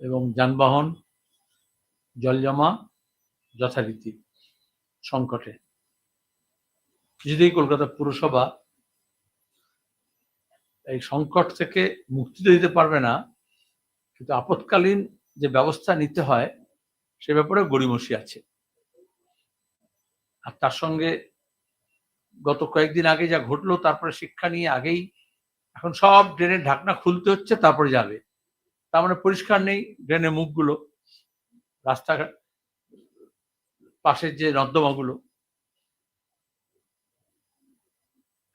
এবং যানবাহন, জলজমা, যথারীতি সংকটে। কিছুতেই কলকাতা পুরসভা এই সংকট থেকে মুক্তি দিতে পারবে না, কিন্তু আপৎকালীন যে ব্যবস্থা নিতে হয়, সে ব্যাপারে গড়িমসি আছে। আর তার সঙ্গে গত কয়েকদিন আগে যা ঘটলো, তারপরে শিক্ষা নিয়ে আগেই এখন সব ড্রেনের ঢাকনা খুলতে হচ্ছে, তারপরে যাবে। তার মানে পরিষ্কার নেই ড্রেনের মুখগুলো, রাস্তাঘাট, পাশের যে নর্দমাগুলো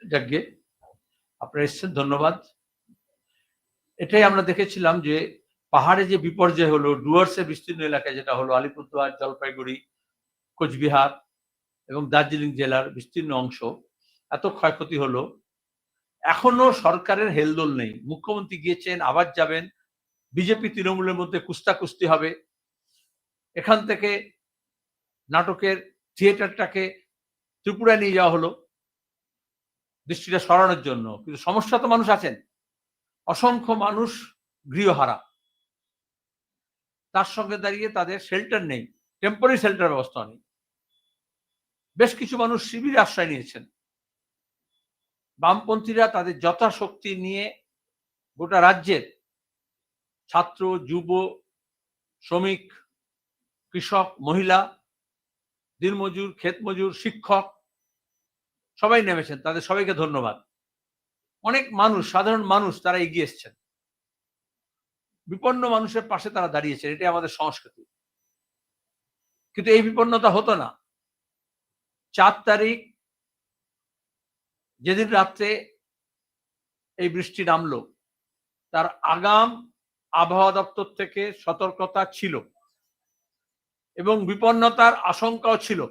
যাকে আপনারা এসছেন, ধন্যবাদ। এটাই আমরা দেখেছিলাম যে পাহাড়ে যে বিপর্যয় হলো, ডুয়ার্সের বিস্তীর্ণ এলাকায় যেটা হলো, আলিপুরদুয়ার, জলপাইগুড়ি, কোচবিহার এবং দার্জিলিং জেলার বিস্তীর্ণ অংশ, এত ক্ষয়ক্ষতি হলো। এখনও সরকারের হেলদোল নেই। মুখ্যমন্ত্রী গিয়েছেন, আবার যাবেন। বিজেপি তৃণমূলের মধ্যে কুস্তাকুস্তি হবে। এখান থেকে নাটকের থিয়েটারটাকে ত্রিপুরায় নিয়ে যাওয়া হলো দৃষ্টিটা সরানোর জন্য। কিন্তু সমস্যা তো মানুষ আছেন। অসংখ্য মানুষ গৃহহারা। তার সঙ্গে দাঁড়িয়ে তাদের শেল্টার নেই। টেম্পোরারি শেল্টার ব্যবস্থা নেই। বেশ কিছু মানুষ শিবিরে আশ্রয় নিয়েছেন। বামপন্থীরা তাদের যথাশক্তি নিয়ে গোটা রাজ্যের ছাত্র, যুব, শ্রমিক, কৃষক, মহিলা, দিনমজুর ক্ষেত মজুর শিক্ষক, সবাই নেমেছেন। তাদের সবাইকে ধন্যবাদ। অনেক মানুষ, সাধারণ মানুষ তারা এগিয়ে এসছেন। বিপন্ন মানুষের পাশে তারা দাঁড়িয়েছেন, এটাই আমাদের সংস্কৃতি। কিন্তু এই বিপন্নতা হতো না। চার তারিখ, যেদিন রাত্রে এই বৃষ্টি নামলো, তার আগাম আবহাওয়া দপ্তর থেকে সতর্কতা ছিল এবং বিপন্নতার আশঙ্কাও ছিল।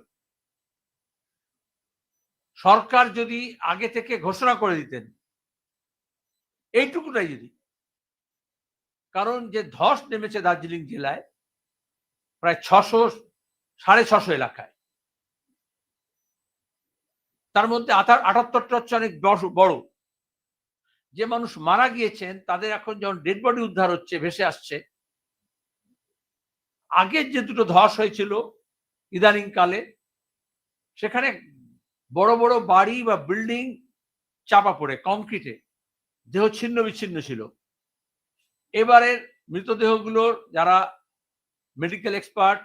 সরকার যদি আগে থেকে ঘোষণা করে দিতেন, এইটুকুটাই যদি। কারণ যে ধস নেমেছে দার্জিলিং জেলায় প্রায় ছশো, সাড়ে ছশো এলাকায়। তার মধ্যে আটাত্তরটা হচ্ছে অনেক বড়। যে মানুষ মারা গিয়েছেন, তাদের এখন যখন ডেড বডি উদ্ধার হচ্ছে, ভেসে আসছে, আগের যে দুটো ধস হয়েছিল ইদানিং কালে সেখানে বড় বড় বাড়ি বা বিল্ডিং চাপা পড়ে কংক্রিটে দেহ ছিন্ন বিচ্ছিন্ন ছিল। এবারের মৃতদেহগুলোর যারা মেডিকেল এক্সপার্ট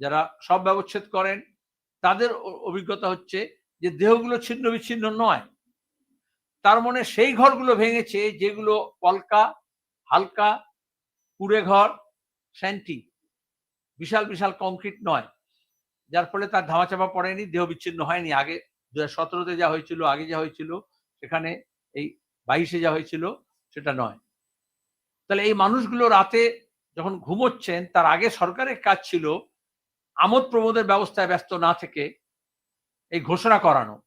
যারা সব ব্যবচ্ছেদ করেন, তাদের অভিজ্ঞতা হচ্ছে যে দেহগুলো ছিন্ন বিচ্ছিন্ন নয়। তার মানে সেই ঘরগুলো ভেঙেছে যেগুলো পলকা, হালকা, কুড়ে ঘর, স্যান্টি। বিশাল বিশাল কংক্রিট নয়। যার ফলে তার ধামাচাপা পড়েনি, দেহ বিচ্ছিন্ন হয়নি। আগে দু সতেরোতে যা হয়েছিল, আগে যা হয়েছিল, সেখানে এই বাইশে যা হয়েছিল, সেটা নয়। তাহলে এই মানুষগুলো রাতে যখন ঘুমোচ্ছেন, তার আগে সরকারের কাজ ছিল আমোদ প্রমোদের ব্যবস্থায় ব্যস্ত না থেকে এই ঘোষণা করানো।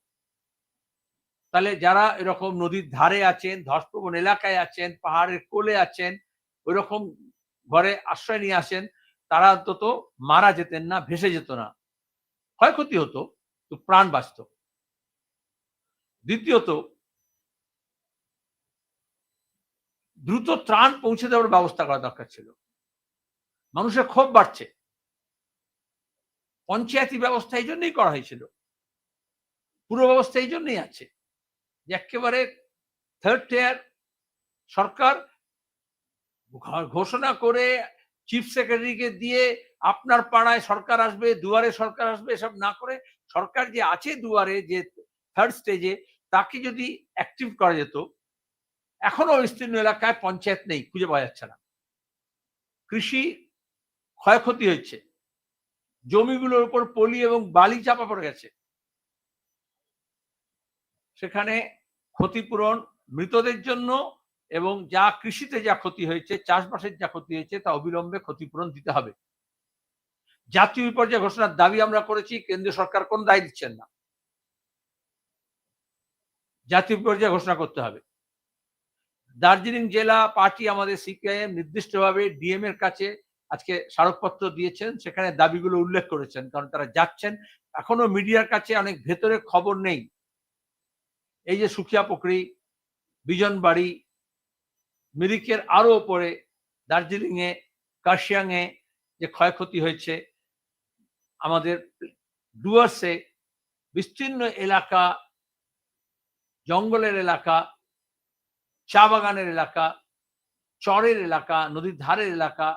তাহলে যারা এরকম নদীর ধারে আছেন, ধসপ্রবণ এলাকায় আছেন, পাহাড়ের কোলে আছেন ওই রকম ঘরে আশ্রয় নিয়ে আসেন, তারা অন্তত মারা যেতেন না, ভেসে যেত না। ক্ষয়ক্ষতি হতো, তো প্রাণ বাঁচত। দ্বিতীয়ত, দ্রুত ত্রাণ পৌঁছে দেওয়ার ব্যবস্থা করা দরকার ছিল। মানুষের ক্ষোভ বাড়ছে। পঞ্চায়েতি ব্যবস্থা এই জন্যই করা হয়েছিল। পুরো ব্যবস্থা এই জন্যই আছে। একেবারে থার্ড টিয়ার সরকার ঘোষণা করে চিফ সেক্রেটারিকে দিয়ে আপনার পাড়ায় সরকার আসবে, দুয়ারে সরকার আসবে, এসব না করে সরকার যে আছে দুয়ারে, যে থার্ড স্টেজে তাকে যদি অ্যাক্টিভ করা যেত, এখনও বিস্তীর্ণ এলাকায় পঞ্চায়েত নেই, খুঁজে পাওয়া যাচ্ছে না। কৃষি ক্ষয়ক্ষতি হয়েছে। জমিগুলোর উপর পলি এবং বালি চাপা পড়ে গেছে। সেখানে ক্ষতিপূরণ মৃতদের জন্য এবং যা কৃষিতে যা ক্ষতি হয়েছে, চাষবাসের যা ক্ষতি হয়েছে, তা অবিলম্বে ক্ষতিপূরণ দিতে হবে। জাতীয় বিপর্যয় ঘোষণার দাবি আমরা করেছি, কেন্দ্রীয় সরকার কোন দায় দিচ্ছেন না। জাতীয় বিপর্যয় ঘোষণা করতে হবে। দার্জিলিং জেলা পার্টি আমাদের সিপিআইএম নির্দিষ্টভাবে ডিএম এর কাছে আজকে স্মারকপত্র দিয়েছেন, সেখানে দাবিগুলো উল্লেখ করেছেন, কারণ তারা যাচ্ছেন। এখনও মিডিয়ার কাছে অনেক ভেতরে খবর নেই। এই যে সুখিয়া পুকুরি বিজনবাড়ি মিরিকের আরও ওপরে দার্জিলিং এ কার্শিয়াংয়ে যে ক্ষয়ক্ষতি হয়েছে, আমাদের ডুয়ার্সে বিস্তীর্ণ এলাকা, জঙ্গলের এলাকা, চা বাগানের এলাকা, চরের এলাকা, নদীর ধারের এলাকা,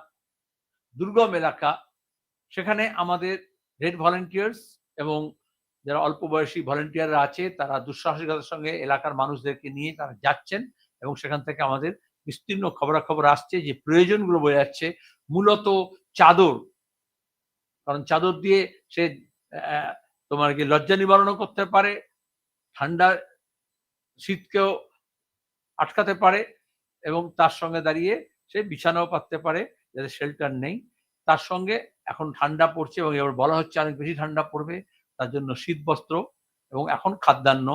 দুর্গম এলাকা, সেখানে আমাদের রেড ভলেন্টিয়ার্স এবং যারা অল্প বয়সী ভলেন্টিয়াররা আছে, তারা দুঃসাহসিকতার সঙ্গে এলাকার মানুষদেরকে নিয়ে তারা যাচ্ছেন এবং সেখান থেকে আমাদের বিস্তীর্ণ খবরাখবর আসছে যে প্রয়োজনগুলো বোঝা যাচ্ছে। মূলত চাদর, কারণ চাদর দিয়ে সে তোমার কি লজ্জা নিবারণও করতে পারে, ঠান্ডা শীতকেও আটকাতে পারে এবং তার সঙ্গে দাঁড়িয়ে সে বিছানাও পাততে পারে যাদের শেল্টার নেই। তার সঙ্গে এখন ঠান্ডা পড়ছে এবং এবার বলা হচ্ছে অনেক বেশি ঠান্ডা পড়বে। তার জন্য শীত বস্ত্র এবং এখন খাদ্যান্ন,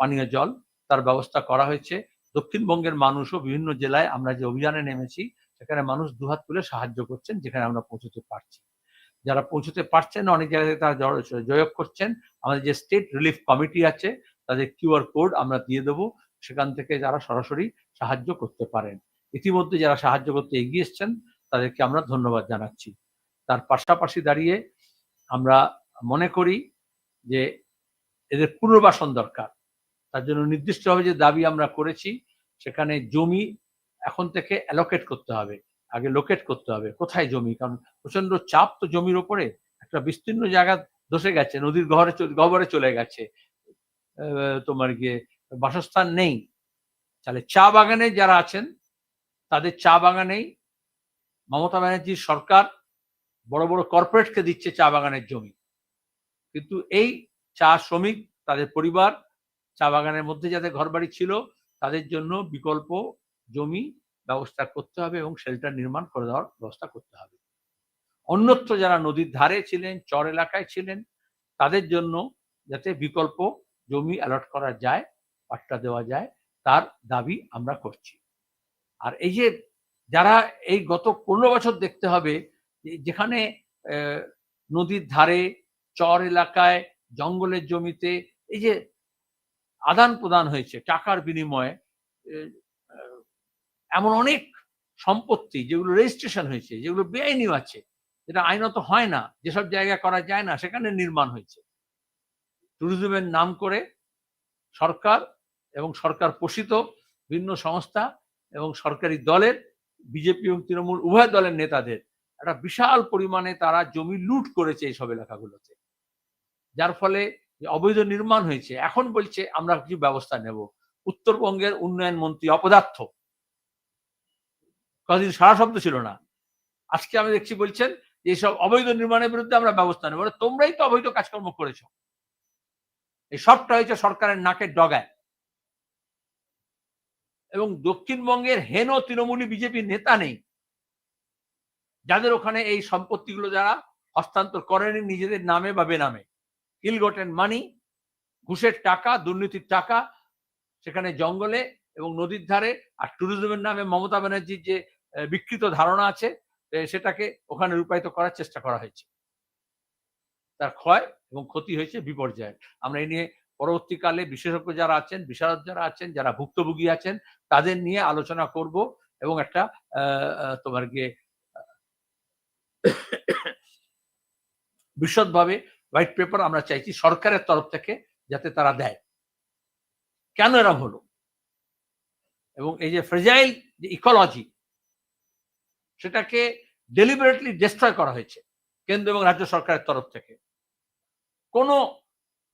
পানীয় জল তার ব্যবস্থা করা হয়েছে। দক্ষিণবঙ্গের মানুষও বিভিন্ন জেলায় আমরা যে অভিযানে নেমেছি, সেখানে মানুষ দুহাত তুলে সাহায্য করছেন, যেখানে আমরা পৌঁছতে পারছি। যারা পৌঁছতে পারছেন, অনেক জায়গায় তারা জয়ক করছেন। আমাদের যে স্টেট রিলিফ কমিটি আছে, তাদের কিউআর কোড আমরা দিয়ে দেবো। সেখান থেকে যারা সরাসরি সাহায্য করতে পারেন। ইতিমধ্যে যারা সাহায্য করতে এগিয়ে এসছেন, তাদেরকে আমরা ধন্যবাদ জানাচ্ছি। তার পাশাপাশি দাঁড়িয়ে আমরা মনে করি যে এদের পুনর্বাসন দরকার। তার জন্য নির্দিষ্টভাবে যে দাবি আমরা করেছি, সেখানে জমি এখন থেকে অ্যালোকেট করতে হবে, আগে লোকেট করতে হবে, কোথায় জমি? কারণ প্রচণ্ড চাপ তো জমির ওপরে, একটা বিস্তীর্ণ জায়গা ধসে গেছে, নদীর গহরে গহ্বরে চলে গেছে তোমার গিয়ে বাসস্থান নেই। তাহলে চা বাগানে যারা আছেন, তাদের চা বাগানেই মমতা ব্যানার্জির সরকার বড় বড় কর্পোরেটকে দিচ্ছে চা বাগানের জমি। কিন্তু এই চা শ্রমিক, তাদের পরিবার, চা বাগানের মধ্যে যাদের ঘরবাড়ি ছিল, তাদের জন্য বিকল্প জমি ব্যবস্থা করতে হবে এবং শেল্টার নির্মাণ করে দেওয়ার ব্যবস্থা করতে হবে। অন্যত্র যারা নদীর ধারে ছিলেন, চর এলাকায় ছিলেন, তাদের জন্য যাতে বিকল্প জমি অ্যালট করা যায়, পাট্টা দেওয়া যায়, তার দাবি আমরা করছি। আর এই যে যারা এই গত পনেরো বছর দেখতে হবে যেখানে নদীর ধারে চর এলাকায়, জঙ্গলের জমিতে, এই যে আদান প্রদান হয়েছে টাকার বিনিময়ে এমন অনেক সম্পত্তি যেগুলো রেজিস্ট্রেশন হয়েছে, যেগুলো বেআইনিও আছে, যেটা আইনত হয় না, যেসব জায়গায় করা যায় না, সেখানে নির্মাণ হয়েছে। ট্যুরিজমের নাম করে সরকার এবং সরকার পোষিত বিভিন্ন সংস্থা এবং সরকারি দলের বিজেপি এবং তৃণমূল উভয় দলের নেতাদের, একটা বিশাল পরিমাণে তারা জমি লুট করেছে এইসব এলাকাগুলোতে। যার ফলে অবৈধ নির্মাণ হয়েছে, এখন বলছে আমরা কিছু ব্যবস্থা নেব। উত্তরবঙ্গের উন্নয়ন মন্ত্রী অপদার্থ। কদিন সারা শব্দ ছিল না। আজকে আমি দেখছি বলছেন এইসব অবৈধ নির্মাণের বিরুদ্ধে আমরা ব্যবস্থা নেব। তোমরাই তো অবৈধ কাজকর্ম করেছ। এই সবটা হয়েছে সরকারের নাকের ডগায়। এবং দক্ষিণবঙ্গের হেন তৃণমূলী বিজেপি নেতা নেই। যাদের ওখানে এই সম্পত্তিগুলো যারা হস্তান্তর করেনি নিজেদের নামে বা বেনামে। ইল গটেন মানি, ঘুষের টাকা, দুর্নীতির টাকা, সেখানে জঙ্গলে এবং নদীর ধারে, আর ট্যুরিজমের নামে মমতা ব্যানার্জির যে বিকৃত ধারণা আছে সেটাকে ওখানে রূপায়িত করার চেষ্টা করা হয়েছে। তার ক্ষয় এবং ক্ষতি হয়েছে বিপর্যয় আমরা এই নিয়ে পরবর্তীকালে বিশেষজ্ঞ যারা আছেন, বিশারদ যারা আছেন, যারা ভুক্তভোগী আছেন, তাদের নিয়ে আলোচনা করব এবং একটা তোমার গিয়ে, বিশদভাবে হোয়াইট পেপার আমরা চাইছি সরকারের তরফ থেকে যাতে তারা দেয়। কেন এরম হলো? এবং এই যে ফ্রেজাইল যে ইকোলজি সেটাকে ডেলিবারেটলি ডিস্ট্রয় করা হয়েছে কেন্দ্র এবং রাজ্য সরকারের তরফ থেকে। কোনো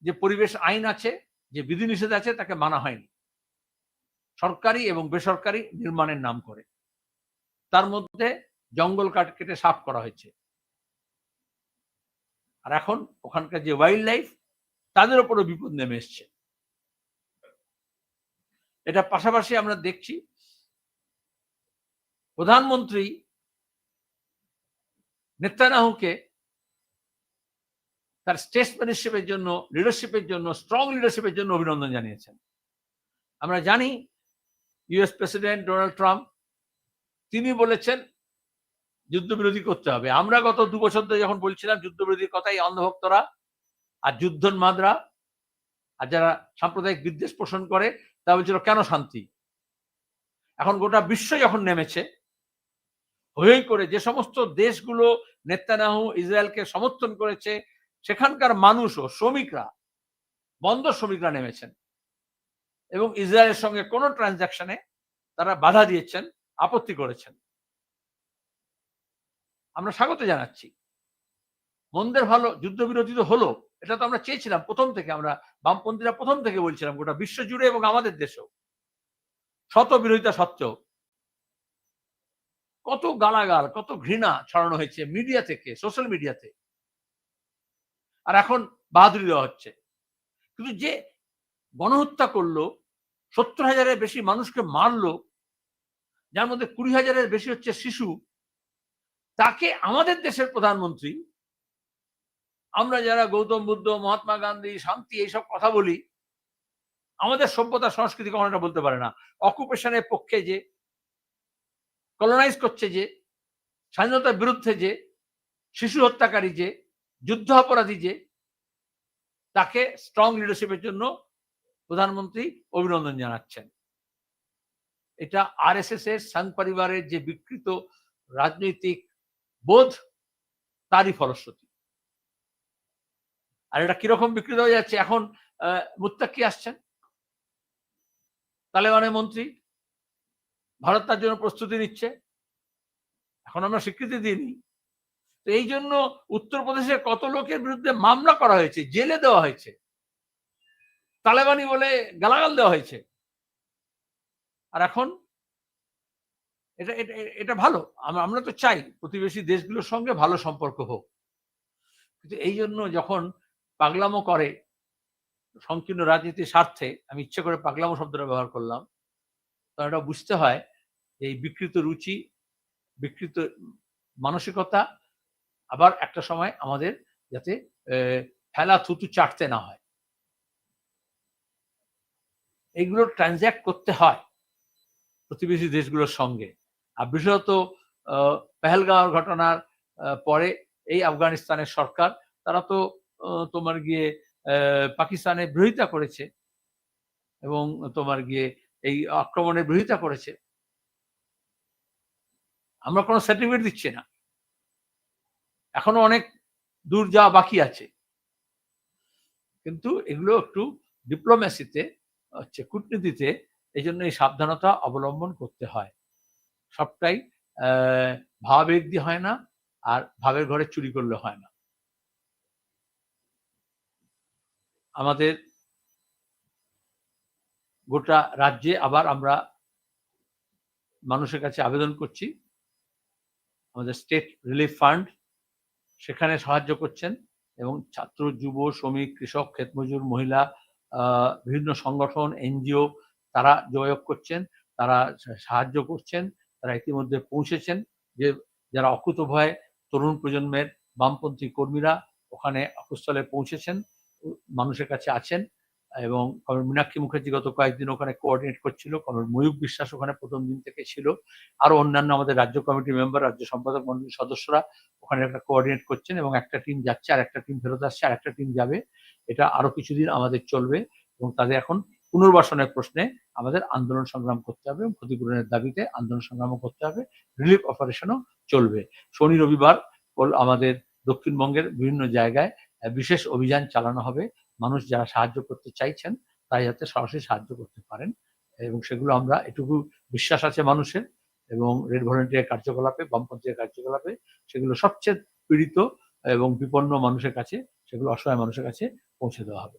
যে পরিবেশ আইন আছে, যে বিধিনিষেধ আছে, তাকে মানা হয়নি। সরকারি এবং বেসরকারি নির্মাণের নাম করে। তার মধ্যে জঙ্গল কাট কেটে সাফ করা হয়েছে। আর এখন ওখানকার যে ওয়াইল্ড লাইফ তাদের উপরও বিপদ নেমে এসছে। এটা পাশাপাশি আমরা দেখছি, প্রধানমন্ত্রী নেতানাহুকে তার স্টেটসম্যানশিপের জন্য লিডারশিপের জন্য স্ট্রং লিডারশিপের জন্য অভিনন্দন জানিয়েছেন। আমরা জানি ইউএস প্রেসিডেন্ট ডোনাল্ড ট্রাম্প তিনি বলেছেন যুদ্ধবিরোধী করতে হবে। আমরা গত দু বছর ধরে যখন বলছিলাম যুদ্ধবিরোধীর কথাই অন্ধভক্তরা আর যুদ্ধন্মাদরা আর যারা সাম্প্রদায়িক বিদ্বেষ পোষণ করে তা বলছিল, কেন শান্তি? এখন গোটা বিশ্ব যখন নেমেছে, হই করে যে সমস্ত দেশগুলো নেতানাহু ইসরায়েলকে সমর্থন করেছে, সেখানকার মানুষ ও শ্রমিকরা বন্দর শ্রমিকরা নেমেছেন এবং ইসরায়েলের সঙ্গে কোনো ট্রানজাকশনে তারা বাধা দিয়েছেন, আপত্তি করেছেন। আমরা স্বাগত জানাচ্ছি। মন্দের ভালো যুদ্ধবিরতি তো হলো, এটা তো আমরা চেয়েছিলাম প্রথম থেকে, আমরা বামপন্থীরা প্রথম থেকে বলছিলাম গোটা বিশ্ব জুড়ে এবং আমাদের দেশেও। শত বিরোধিতা সত্ত্বেও। কত গালাগাল, কত ঘৃণা ছড়ানো হয়েছে মিডিয়া থেকে, সোশ্যাল মিডিয়াতে। আর এখন বাহাদুরি দেওয়া হচ্ছে। কিন্তু যে গণহত্যা করল, সত্তর হাজারের বেশি মানুষকে মারলো, যার মধ্যে কুড়ি হাজারের বেশি হচ্ছে শিশু তাকে আমাদের দেশের প্রধানমন্ত্রী, আমরা যারা গৌতম বুদ্ধ, মহাত্মা গান্ধী, শান্তি, এইসব কথা বলি, আমাদের সভ্যতা সংস্কৃতি কখনো এটা বলতে পারে না। অকুপেশনের পক্ষে যে কলোনাইজ করছে যে, স্বাধীনতার বিরুদ্ধে যে, শিশু হত্যাকারী যে, যুদ্ধ অপরাধী যে, তাকে স্ট্রং লিডারশিপের জন্য প্রধানমন্ত্রী অভিনন্দন জানাচ্ছেন। এটা আর এস এস এর সাং পরিবারের যে বিকৃত রাজনৈতিক বোধ, তারই ফলশ্রুতি। আর এটা কীরকম বিকৃত হয়ে যাচ্ছে? এখন মুত্তাকি আসছেন। তালেবানের মন্ত্রী ভারত তার জন্য প্রস্তুতি নিচ্ছে। এখন আমরা স্বীকৃতি দিইনি। তো এই জন্য উত্তরপ্রদেশের কত লোকের বিরুদ্ধে মামলা করা হয়েছে, জেলে দেওয়া হয়েছে, তালেবানি বলে গালাগাল দেওয়া হয়েছে। আর এখন এটা এটা ভালো। আমরা তো চাই প্রতিবেশী দেশগুলোর সঙ্গে ভালো সম্পর্ক হোক। কিন্তু এই জন্য যখন পাগলামো করে সংকীর্ণ রাজনীতির স্বার্থে, আমি ইচ্ছে করে পাগলামো শব্দটা ব্যবহার করলাম তখন এটা বুঝতে হয় যে এই বিকৃত রুচি, বিকৃত মানসিকতা আবার একটা সময় আমাদের যাতে ফেলা থুতু চাটতে না হয়। এইগুলো ট্রানজ্যাক্ট করতে হয় প্রতিবেশী দেশগুলোর সঙ্গে। আর বিশেষত পেহেলগাঁওর ঘটনার পরে এই আফগানিস্তানের সরকার, তারা তো তোমার গিয়ে পাকিস্তানের বিরোধিতা করেছে এবং তোমার গিয়ে এই আক্রমণের বিরোধিতা করেছে। আমরা কোনো সার্টিফিকেট দিচ্ছি না। এখনও অনেক দূর যাওয়া বাকি আছে। কিন্তু এগুলো একটু ডিপ্লোম্যাসিতে হচ্ছে কূটনীতিতে, এই জন্য এই সাবধানতা অবলম্বন করতে হয়। সবটাই ভাবেগ দিয়ে হয় না আর ভাবের ঘরে চুরি করলে হয় না। আমাদের গোটা রাজ্যে আবার আমরা মানুষের কাছে আবেদন করছি। আমাদের স্টেট রিলিফ ফান্ড সেখানে সাহায্য করছেন এবং ছাত্র, যুব, শ্রমিক, কৃষক, ক্ষেতমজুর, মহিলা বিভিন্ন সংগঠন, এনজিও তারা যোগাযোগ করছেন, তারা সাহায্য করছেন। তারা ইতিমধ্যে পৌঁছেছেন যে যারা অকুত ভয় তরুণ প্রজন্মের বামপন্থী কর্মীরা ওখানে অকুস্থলে পৌঁছেছেন, মানুষের কাছে আছেন এবং কমর মীনাক্ষী মুখার্জি গত কয়েকদিন ওখানে কোঅর্ডিনেট করছিল কমর ময়ূক বিশ্বাস ওখানে প্রথম দিন থেকে ছিল আরও অন্যান্য আমাদের রাজ্য কমিটি মেম্বার রাজ্য সম্পাদক মন্ডলীর সদস্যরা ওখানে একটা কোঅর্ডিনেট করছেন এবং একটা টিম যাচ্ছে আর একটা টিম ফেরত আসছে আর একটা টিম যাবে। এটা আরও কিছুদিন আমাদের চলবে এবং তাদের এখন পুনর্বাসনের প্রশ্নে আমাদের আন্দোলন সংগ্রাম করতে হবে এবং ক্ষতিপূরণের দাবিতে আন্দোলন সংগ্রামও করতে হবে রিলিফ অপারেশনও চলবে। শনি, রবিবার আমাদের দক্ষিণবঙ্গের বিভিন্ন জায়গায় বিশেষ অভিযান চালানো হবে। মানুষ যারা সাহায্য করতে চাইছেন তাই যাতে সরাসরি সাহায্য করতে পারেন। এবং সেগুলো আমরা এটুকু বিশ্বাস আছে মানুষের এবং রেড ভলেন্টিয়ার কার্যকলাপে বামপন্থীর কার্যকলাপে, সেগুলো সবচেয়ে পীড়িত এবং বিপন্ন মানুষের কাছে, সেগুলো অসহায় মানুষের কাছে পৌঁছে দেওয়া হবে।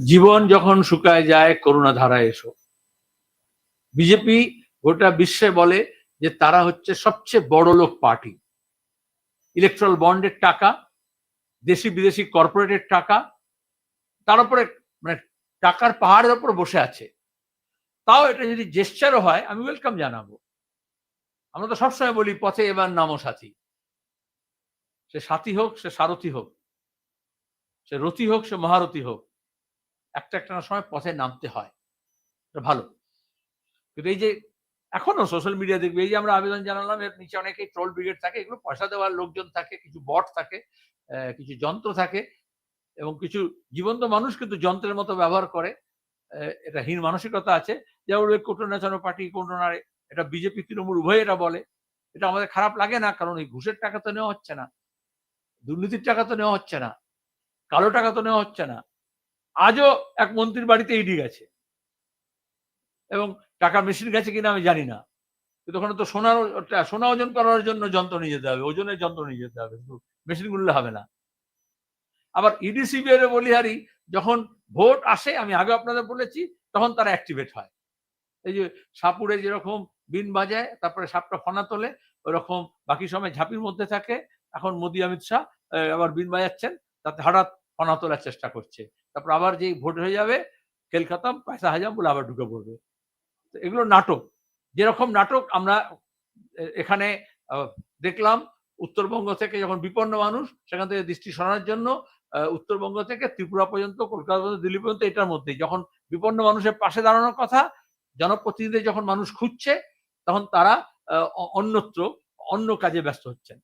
জীবন যখন শুকায় যায়, করুণা ধারায় এসো। বিজেপি গোটা বিশ্বে বলে যে তারা হচ্ছে সবচেয়ে বড় লোক পার্টি। ইলেকট্রাল বন্ডের টাকা, দেশি বিদেশি কর্পোরেটের টাকা, তার উপরে মানে টাকার পাহাড়ের উপর বসে আছে। তাও এটা যদি জেস্টারও হয়, আমি ওয়েলকাম জানাব। আমরা তো সবসময় বলি, পথে এবার নামো সাথী। সে সাথী হোক, সে সারথী হোক, সে রথী হোক, সে মহারথী হোক একটা একটা সময় পথে নামতে হয়। ভালো। কিন্তু এই যে এখনও সোশ্যাল মিডিয়া দেখবে, এই যে আমরা আবেদন জানালাম, এর নিচে অনেকেই ট্রোল ব্রিগেড থাকে, এগুলো পয়সা দেওয়ার লোকজন থাকে, কিছু বট থাকে কিছু যন্ত্র থাকে, এবং কিছু জীবন্ত মানুষ কিন্তু যন্ত্রের মতো ব্যবহার করে। এটা হীন মানসিকতা আছে। যেমন কোটো নাচানো পার্টি কোটো নাড়ে এটা বিজেপি, তৃণমূল, উভয় এটা বলে। এটা আমাদের খারাপ লাগে না, কারণ এই ঘুষের টাকা তো নেওয়া হচ্ছে না। দুর্নীতির টাকা তো নেওয়া হচ্ছে না। কালো টাকা তো নেওয়া হচ্ছে না। আজও এক মন্ত্রীর বাড়িতে ইডি গেছে এবং টাকা মেশিন গেছে কিনা আমি জানি না। কিন্তু ওখানে তো সোনার সোনা ওজন করার জন্য যন্ত্র নিয়ে যেতে হবে, ওজনের যন্ত্র নিয়ে যেতে হবে, কিন্তু মেশিন গুনলে হবে না। আবার ইডিসিবি এর বলিহারি যখন ভোট আসে, আমি আগে আপনাদের বলেছি, তখন তারা অ্যাক্টিভেট হয়। এই যে সাপুরে যেরকম বিন বাজায়, তারপরে সাপটা ফনা তোলে, ওরকম বাকি সময় ঝাঁপির মধ্যে থাকে। এখন মোদি, অমিত শাহ আবার বিন বাজাচ্ছেন, তাতে হঠাৎ ফনা তোলার চেষ্টা করছে। তারপর আবার যেই ভোট হয়ে যাবে খেল পয়সা হাজাম বলে আবার ঢুকে পড়বে। তো এগুলো নাটক। যেরকম নাটক আমরা এখানে দেখলাম, উত্তরবঙ্গ থেকে যখন বিপন্ন মানুষ, সেখান থেকে দৃষ্টি সরানোর জন্য উত্তরবঙ্গ থেকে ত্রিপুরা পর্যন্ত, কলকাতা পর্যন্ত, দিল্লি পর্যন্ত এটার মধ্যেই যখন বিপন্ন মানুষের পাশে দাঁড়ানোর কথা জনপ্রতিনিধি যখন মানুষ খুঁজছে, তখন তারা অন্যত্র, অন্য কাজে ব্যস্ত হচ্ছেন।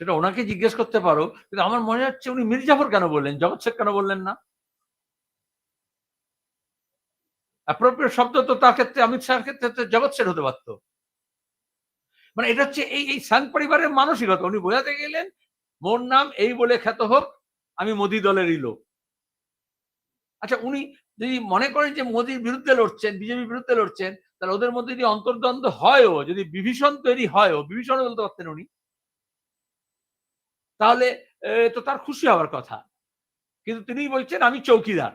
সেটা ওনাকে জিজ্ঞেস করতে পারো, কিন্তু আমার মনে হচ্ছে উনি মির্জাফর কেন বললেন? জগৎ শেখ কেন বললেন না? অ্যাপ্রোপ্রিয়েট শব্দ তো তার ক্ষেত্রে, অমিত শাহের ক্ষেত্রে জগৎ শেঠ হতে পারতো। মানে এটা হচ্ছে এই এই সাং পরিবারের মানসিকতা। উনি বোঝাতে গেলেন, মোর নাম এই বলে খ্যাত হোক, আমি মোদি দলেরই লোক। আচ্ছা উনি যদি মনে করেন যে মোদির বিরুদ্ধে লড়ছেন, বিজেপির বিরুদ্ধে লড়ছেন, তাহলে ওদের মধ্যে যদি অন্তর্দ্বন্দ্ব হয়ও, যদি বিভীষণ তৈরি হয়ও বিভীষণ বলতে পারতেন উনি? তাহলে তো তার খুশি হওয়ার কথা। কিন্তু তিনি বলছেন, আমি চৌকিদার।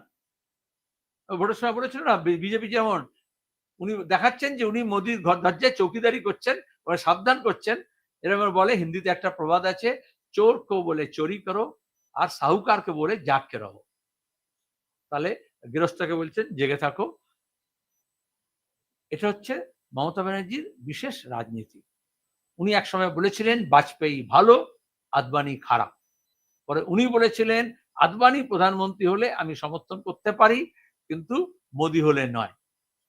ভোটের সময় বলেছিল না বিজেপি যেমন, উনি দেখাচ্ছেন যে উনি মোদির ঘর দরজায় চৌকিদারি করছেন সাবধান করছেন। এরকম বলে, হিন্দিতে একটা প্রবাদ আছে, চোর কো বলে চোরি করো, আর সাহুকারকে বলে জাগকে রহো। তাহলে গৃহস্থকে বলছেন, জেগে থাকো। এটা হচ্ছে মমতা ব্যানার্জির বিশেষ রাজনীতি। উনি একসময় বলেছিলেন, বাজপেয়ী ভালো আদবানি খারাপ পরে উনি বলেছিলেন, আদবানি প্রধানমন্ত্রী হলে আমি সমর্থন করতে পারি, কিন্তু মোদি হলে নয়।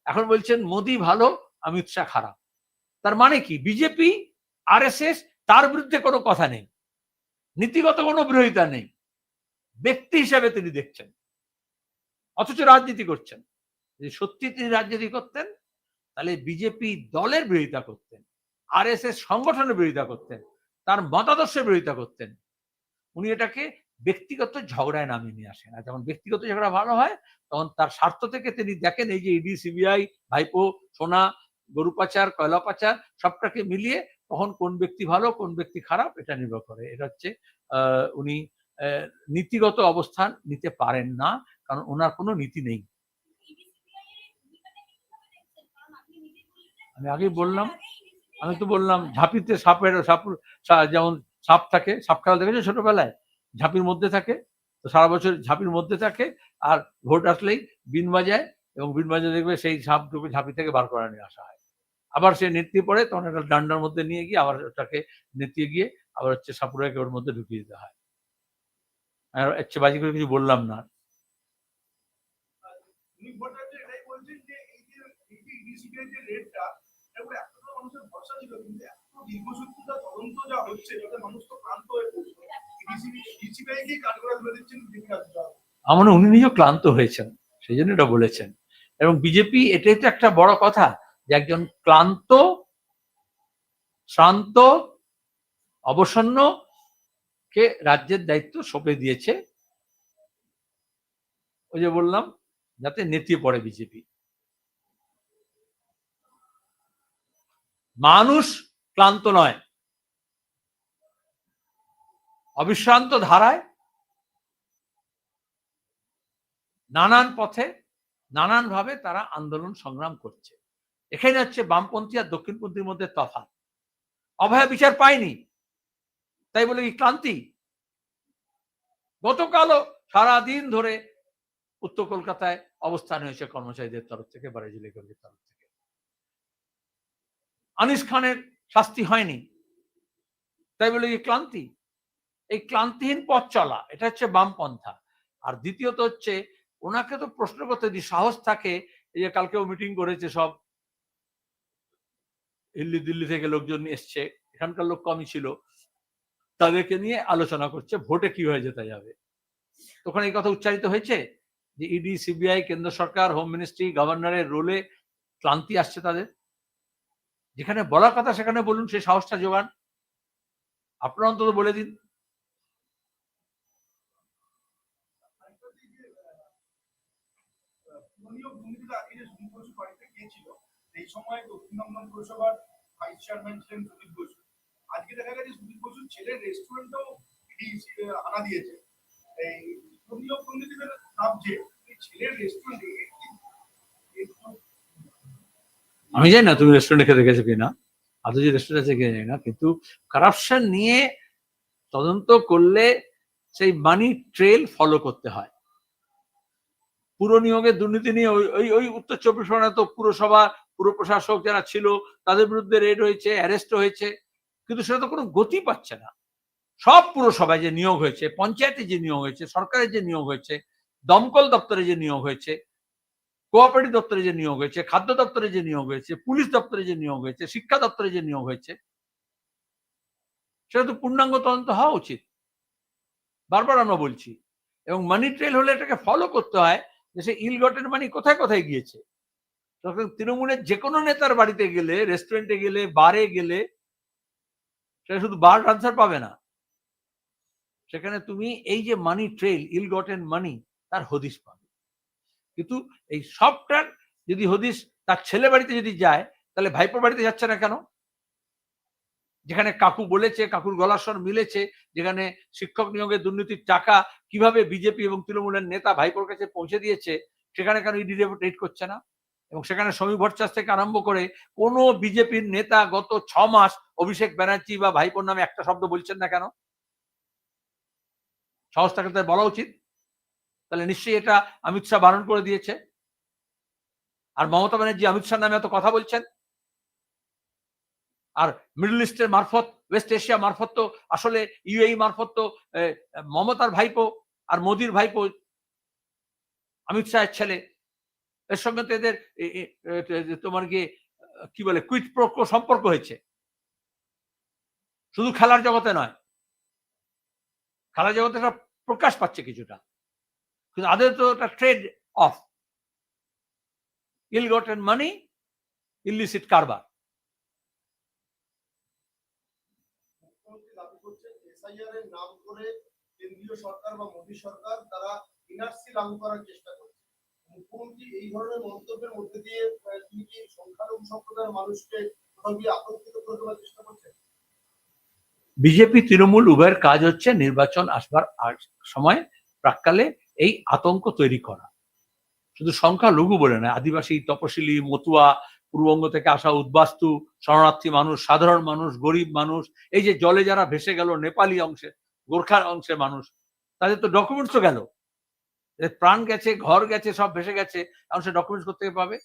এখন বলছেন, মোদি ভালো, অমিত শাহ খারাপ। তার মানে কি? বিজেপি আর তার বিরুদ্ধে কোনো কথা নেই। নীতিগত কোনো বিরোধিতা নেই। ব্যক্তি হিসাবে তিনি দেখছেন। অথচ রাজনীতি করছেন। যদি সত্যি তিনি রাজনীতি করতেন, তাহলে বিজেপি দলের বিরোধিতা করতেন আর সংগঠনের বিরোধিতা করতেন তার মতাদর্শের বিরোধিতা করতেন। উনি এটাকে ব্যক্তিগত ঝগড়ায় নামিয়ে নিয়ে আসেন। আর যখন ব্যক্তিগত ঝগড়া ভালো হয় তখন তার স্বার্থ থেকে তিনি দেখেন এই যে ইডি সিবিআই ভাইপো সোনা গরু পাচার কয়লা পাচার সবটাকে মিলিয়ে তখন কোন ব্যক্তি ভালো কোন ব্যক্তি খারাপ এটা নির্ভর করে। এটা হচ্ছে আহ, উনি আহ, নীতিগত অবস্থান নিতে পারেন না কারণ ওনার কোনো নীতি নেই। আমি আগেই বললাম আমি তো বললাম ঝাঁপিতে সাপের সাপ যেমন সাপ থাকে সাপ খেলা দেখেছ ছোটবেলায় ঝাঁপির মধ্যে থাকে তো সারা বছর ঝাঁপির মধ্যে থাকে আর ভোট আসলেই বিন বাজায় এবং বিন বাজায় দেখবে সেই সাপ ঢুকে ঝাঁপি থেকে বার করে নিয়ে আসা হয় আবার সে নেত্রী পড়ে তখন একটা ডান্ডার মধ্যে নিয়ে গিয়ে আবার ওটাকে নেতিয়ে গিয়ে আবার হচ্ছে সাপুরাকে ওর মধ্যে ঢুকিয়ে দিতে হয় আর হচ্ছে বাজি করে কিছু বললাম না ভোটারদের এটাই বলছেন যে এই যে রেটটা মানুষের ভরসা ছিল কিন্তু এত দীর্ঘসূত্রতা তদন্ত যা হচ্ছে, যাতে মানুষ তো ক্লান্ত হয়ে পড়ছে। দিচ্ছেন আমার উনি নিজেও ক্লান্ত হয়েছেন, সেই জন্য এটা বলেছেন। এবং বিজেপি, এটাই তো একটা বড় কথা যে একজন ক্লান্ত, শ্রান্ত, অবসন্ন কে রাজ্যের দায়িত্ব সঁপে দিয়েছে। ওই যে বললাম, যাতে নেতিয়ে পড়ে বিজেপি। মানুষ ক্লান্ত নয়। অবিশ্রান্ত ধারায় নানান পথে, নানানভাবে তারা আন্দোলন সংগ্রাম করছে। এখানে হচ্ছে বামপন্থী আর দক্ষিণপন্থীর মধ্যে তফাৎ। অভয়া বিচার পায়নি। তাই বলে কি ক্লান্তি? গতকালও সারাদিন ধরে উত্তর কলকাতায় অবস্থান হয়েছে কর্মচারীদের তরফ থেকে বারেজি তরফ থেকে। আনিস খানের শাস্তি হয়নি। তাই বলে কি ক্লান্তি? এই ক্লান্তিহীন পথ চলা, এটা হচ্ছে বামপন্থা। আর দ্বিতীয়ত হচ্ছে, ওনাকে তো প্রশ্ন করতে যদি সাহস থাকে, এই যে কালকেও মিটিং করেছে সব। দিল্লি দিল্লি থেকে লোকজন এসছে, এখানকার লোক কমই ছিল। তাদেরকে নিয়ে আলোচনা করছে, ভোটে কি হয়ে যেতে যাবে। তখন এই কথা উচ্চারিত হয়েছে যে ইডি সিবিআই কেন্দ্র সরকার হোম মিনিস্ট্রি গভর্নরের রোলে ক্লান্তি আসছে তাদের। যেখানে বলার কথা সেখানে বলুন সেই সাহসটা যোগান আপনারা অন্তত বলে দিন। এই সময় ভাইস চেয়ারম্যান ছিলেন সুদীপ আজকে দেখা গেছে সুদীপ ছেলের রেস্টুরেন্টেও দিয়েছে। এই ছেলের রেস্টুরেন্টে আমি জানি না তুমি রেস্টুরেন্টে খেতে গেছো কিনা, আদৌ যে রেস্টুরেন্ট আছে কিনা জানি না, কিন্তু কারাপশন নিয়ে তদন্ত করলে সেই মানি ট্রেল ফলো করতে হয়। পুর নিয়োগের দুর্নীতি নিয়ে ওই ওই উত্তর চব্বিশ পরগনা তো পুরসভা পুর প্রশাসক যারা ছিল, তাদের বিরুদ্ধে রেড হয়েছে অ্যারেস্ট হয়েছে, কিন্তু সেটা তো কোনো গতি পাচ্ছে না। সব পুরসভায় যে নিয়োগ হয়েছে, পঞ্চায়েতে যে নিয়োগ হয়েছে, সরকারের যে নিয়োগ হয়েছে, দমকল দপ্তরে যে নিয়োগ হয়েছে কোঅপারেটিভ দপ্তরে যে নিয়োগ হয়েছে, খাদ্য দপ্তরে যে নিয়োগ হয়েছে, পুলিশ দপ্তরে যে নিয়োগ হয়েছে, শিক্ষা দপ্তরে যে নিয়োগ হয়েছে, সেটা তো পূর্ণাঙ্গ তদন্ত হওয়া উচিত। বারবার আমরা বলছি, এবং মানি ট্রেল হলে এটাকে ফলো করতে হয় যে সে ইলগটের মানি কোথায় কোথায় গিয়েছে। তখন তৃণমূলের যে কোনো নেতার বাড়িতে গেলে রেস্টুরেন্টে গেলে বারে গেলে সেটা শুধু বার আনসার পাবে না। সেখানে তুমি এই যে মানি ট্রেল, ইলগটেন মানি, তার হদিস পাবে। কিন্তু এই সবটার যদি হদিস, তার ছেলে বাড়িতে যদি যায়, তাহলে ভাইপোর বাড়িতে যাচ্ছে না কেন? যেখানে কাকু বলেছে, কাকুর গলার স্বর মিলেছে, যেখানে শিক্ষক নিয়োগের দুর্নীতির টাকা কীভাবে বিজেপি এবং তৃণমূলের নেতা ভাইপোর কাছে পৌঁছে দিয়েছে, সেখানে কেন ইডি রেড করছে না? এবং সেখানে সমী ভট্টাচার্য থেকে আরম্ভ করে কোনো বিজেপির নেতা গত ছ মাস অভিষেক ব্যানার্জি বা ভাইপোর নামে একটা শব্দ বলছেন না কেন? সাহস থাকলে তাদের বলা উচিত। তাহলে নিশ্চয়ই এটা অমিত শাহ বারণ করে দিয়েছে। আর মমতা ব্যানার্জি অমিত শাহ নামে এত কথা বলছেন। আর মিডল ইস্টের মারফত, ওয়েস্ট এশিয়া মারফত তো আসলে ইউএই মারফত তো মমতার ভাইপো আর মোদির ভাইপো অমিত শাহের ছেলে। এর সঙ্গে তো এদের তোমার কি কি বলে কুইট প্রো সম্পর্ক হয়েছে। শুধু খেলার জগতে নয়, খেলার জগতে প্রকাশ পাচ্ছে কিছুটা। কিন্তু আদের তো এটা trade off ill gotten money illicit কারবার মুখ্যমন্ত্রী এই ধরনের মন্তব্যের মধ্যে দিয়ে সংখ্যালঘু সম্প্রদায়ের মানুষকে করে চেষ্টা করছেন বিজেপি তৃণমূল উভয়ের কাজ হচ্ছে নির্বাচন আসবার সময় প্রাককালে এই আতঙ্ক তৈরি করা। শুধু সংখ্যা লঘু বলে নয়, আদিবাসী, তপশিলি, মতুয়া, পূর্ববঙ্গ থেকে আসা উদ্বাস্তু, শরণার্থী মানুষ, সাধারণ মানুষ, গরিব মানুষ, এই যে জলে যারা ভেসে গেল, নেপালি অংশে, গোর্খার অংশের মানুষ, তাদের তো ডকুমেন্টসও গেল। এদের প্রাণ গেছে, ঘর গেছে, সব ভেসে গেছে, এখন সে ডকুমেন্টস করতে পাবে?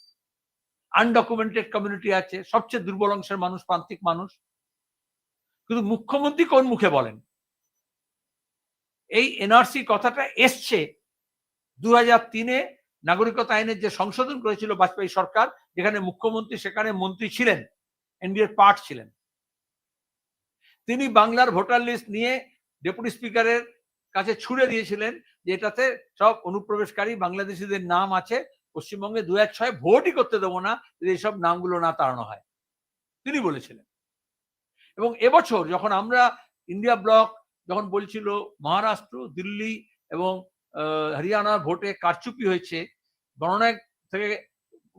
আনডকুমেন্টেড কমিউনিটি আছে, সবচেয়ে দুর্বল অংশের মানুষ, প্রান্তিক মানুষ। কিন্তু মুখ্যমন্ত্রী কোন মুখে বলেন? এই এনআরসি কথাটা এসছে দু তিনে নাগরিকতা আইনের যে সংশোধন করেছিল বাজপেয়ী সরকার, যেখানে মুখ্যমন্ত্রী, সেখানে মন্ত্রী ছিলেন এনডিএর পার্ট ছিলেন। তিনি বাংলার ভোটার লিস্ট নিয়ে ডেপুটি স্পিকারের কাছে ছুড়ে দিয়েছিলেন যে এটাতে সব অনুপ্রবেশকারী বাংলাদেশিদের নাম আছে, পশ্চিমবঙ্গে দু এক ছয় ভোটই করতে দেবো না, যদি এইসব নামগুলো না তাড়ানো হয়। তিনি বলেছিলেন। এবং এবছর যখন আমরা ইন্ডিয়া ব্লক যখন বলছিল মহারাষ্ট্র, দিল্লি এবং আহ, হরিয়ানার ভোটে কারচুপি হয়েছে গণনা থেকে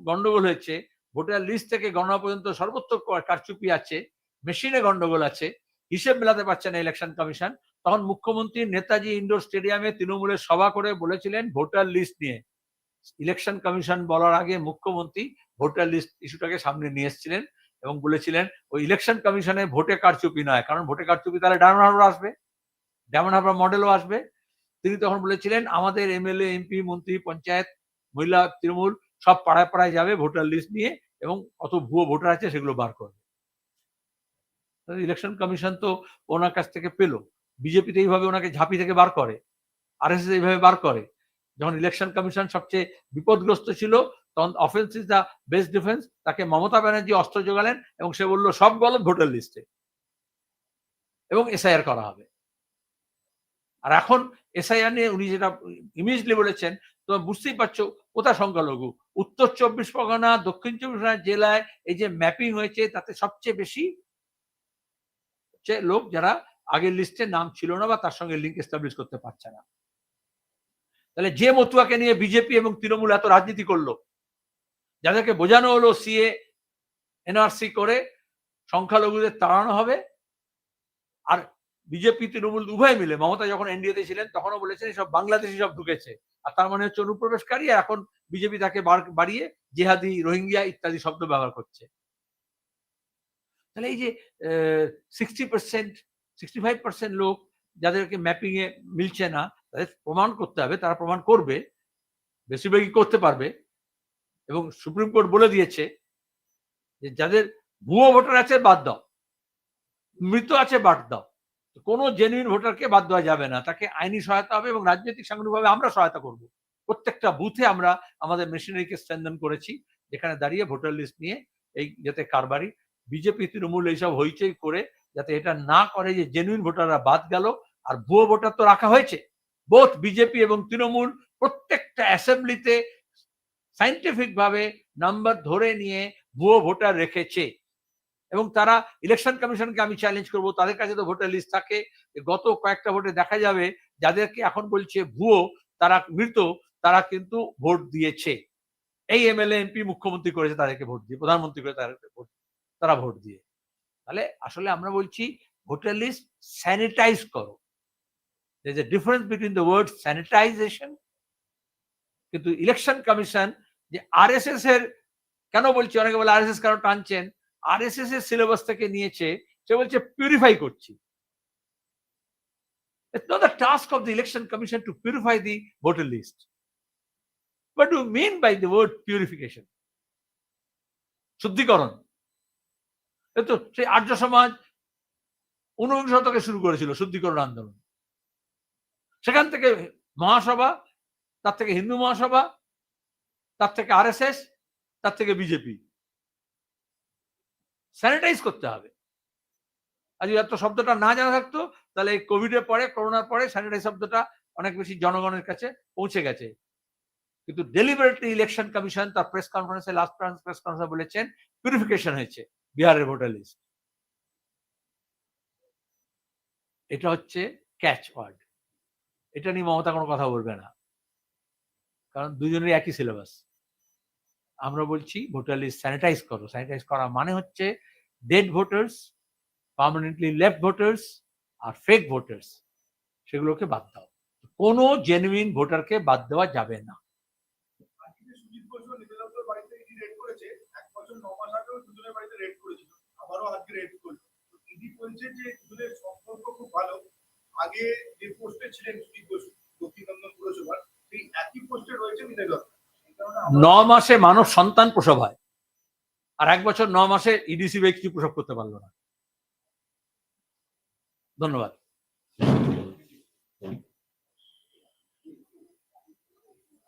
গন্ডগোল হয়েছে ভোটার লিস্ট থেকে গণনা পর্যন্ত সর্বত্র কারচুপি আছে মেশিনে গন্ডগোল আছে হিসেব মেলাতে পারছে না ইলেকশন কমিশন তখন মুখ্যমন্ত্রী নেতাজি ইন্ডোর স্টেডিয়ামে তৃণমূলের সভা করে বলেছিলেন ভোটার লিস্ট নিয়ে। ইলেকশন কমিশন বলার আগে মুখ্যমন্ত্রী ভোটার লিস্ট ইস্যুটাকে সামনে নিয়ে এসেছিলেন এবং বলেছিলেন ওই ইলেকশন কমিশনে ভোটে কারচুপি নয় কারণ ভোটে কারচুপি তাহলে ডায়মন্ড হারবার আসবে ডায়মন্ড হারবার মডেলও আসবে তিনি তখন বলেছিলেন, আমাদের এমএলএ, এমপি, মন্ত্রী, পঞ্চায়েত, মহিলা, তৃণমূল সব পাড়ায় পাড়ায় যাবে ভোটার লিস্ট নিয়ে এবং কত ভুয়ো ভোটার আছে সেগুলো বার করবে। ইলেকশন কমিশন তো ওনার কাছ থেকে পেল। বিজেপিতে এইভাবে ওনাকে ঝাঁপি থেকে বার করে আর এস এইভাবে বার করে। যখন ইলেকশন কমিশন সবচেয়ে বিপদগ্রস্ত ছিল, তখন offence is the best defence, তাকে মমতা ব্যানার্জি অস্ত্র যোগালেন এবং সে বলল, সব গলত ভোটার লিস্টে এবং এসআইআর করা হবে। আর এখন এসআইআর নিয়ে উনি যেটা ইমিডিয়েটলি বলেছেন তো বুঝতেই পারছ কোথায় সংখ্যালঘু? উত্তর চব্বিশ পরগনা, দক্ষিণ চব্বিশ পরগনা জেলায় এই যে ম্যাপিং হয়েছে তাতে সবচেয়ে বেশি হচ্ছে লোক যারা আগের লিস্টে নাম ছিল না বা তার সঙ্গে লিঙ্ক এস্টাবলিশ করতে পারছে না। তাহলে যে মতুয়াকে নিয়ে বিজেপি এবং তৃণমূল এত রাজনীতি করল, যাদেরকে বোঝানো হলো সিএ এনআরসি করে সংখ্যালঘুদের তাড়ানো হবে, আর বিজেপি, তৃণমূল উভয় মিলে, মমতা যখন এনডিএতে ছিলেন, তখনও বলেছেন সব বাংলাদেশি সব ঢুকেছে। আর তার মানে হচ্ছে অনুপ্রবেশকারী এখন বিজেপি তাকে বাড়িয়ে জেহাদি, রোহিঙ্গিয়া ইত্যাদি শব্দ ব্যবহার করছে। তাহলে এই যে sixty percent sixty five percent লোক যাদেরকে ম্যাপিং এ মিলছে না, তাদের প্রমাণ করতে হবে, তারা প্রমাণ করবে, বেশিরভাগই করতে পারবে। এবং সুপ্রিম কোর্ট বলে দিয়েছে যে, যাদের ভুয়ো ভোটার আছে, বাদ দাও। মৃত আছে, বাদ দাও। কোনো জেনুইন ভোটারকে বাদ দেওয়া যাবে না। তাকে আইনি সহায়তা হবে এবং রাজনৈতিক সাংগঠনিকভাবে আমরা সহায়তা করব। প্রত্যেকটা বুথে আমরা আমাদের মেশিনারিকে স্ট্রেন্থন করেছি, যেখানে দাঁড়িয়ে ভোটার লিস্ট নিয়ে এই যাতে কারবারি বিজেপি তৃণমূল এইসব হইচই করে যাতে এটা না করে যে জেনুইন ভোটাররা বাদ গেল। আর ভুয়ো ভোটার তো রাখা হয়েছে। বোথ বিজেপি এবং তৃণমূল প্রত্যেকটা অ্যাসেম্বলিতে সাইন্টিফিক ভাবে নাম্বার ধরে নিয়ে ভুয়ো ভোটার রেখেছে। এবং তারা ইলেকশন কমিশনকে আমি চ্যালেঞ্জ করব। তাদের কাছে তো ভোটার লিস্ট থাকে। গত কয়েকটা ভোটে দেখা যাবে যাদেরকে এখন বলছে ভুয়ো, তারা মৃত, তারা কিন্তু ভোট দিয়েছে। এই এমএলএ এমপি মুখ্যমন্ত্রী করেছে, তাদেরকে ভোট দিয়ে, প্রধানমন্ত্রী করে তাদেরকে ভোট, তারা ভোট দিয়ে। তাহলে আসলে আমরা বলছি ভোটার লিস্ট স্যানিটাইজ করো। There's a difference between the word sanitization, কিন্তু ইলেকশন কমিশন যে আরএসএস এর, কেন বলছি? অনেকে বলে আর এস এস কেন টানছেন? আরএসএস এর সিলেবাস থেকে নিয়েছে, সে বলছে পিউরিফাই করছি It's not the task of the election commission to purify the voter list. What do you mean by the word purification? শুদ্ধিকরণ তো সেই আর্য সমাজ ঊনবিংশ শতকে শুরু করেছিল, শুদ্ধিকরণ আন্দোলন সেখান থেকে মহাসভা, তার থেকে হিন্দু মহাসভা, তার থেকে আরএসএস তার থেকে বিজেপি স্যানিটাইজ করতে হবে। আজ এত শব্দটা না জানা থাকতো, তাহলে এই কোভিডের পরে করোনার পরে স্যানিটাইজ শব্দটা অনেক বেশি জনগণের কাছে পৌঁছে গেছে। কিন্তু ডেলিভারেটলি ইলেকশন কমিশন তার প্রেস কনফারেন্সে লাস্ট প্রেস কনফারেন্সে বলেছেন পিউরিফিকেশন হয়েছে বিহারের ভোটার লিস্ট এটা হচ্ছে ক্যাচ ওয়ার্ড এটা নিয়ে মমতা কোনো কথা বলবে না। কারণ দুজনেরই একই সিলেবাস আমরা বলছি ভোটার লিস্ট স্যানিটাইজ করো। স্যানিটাইজ করা মানে হচ্ছে dead voters permanently left voters আর ফেক ভোটার্স সেগুলোকে বাদ দাও। কোনো জেনুইন ভোটারকে বাদ দেওয়া যাবে না। আবারও আজকে রেড করল তো ইডি বলছে যে দুজনের সম্পর্ক খুব ভালো আগে যে পোস্টে ছিলেন সুজিত বসু দক্ষিণবঙ্গ পুরসভার, সেই একই পোস্টে রয়েছে বিনয় ন মাসে মানুষ সন্তান প্রসব হয়। আর এক বছর ন মাসে ইডিসি ব্যক্তি প্রসব করতে পারল না। ধন্যবাদ।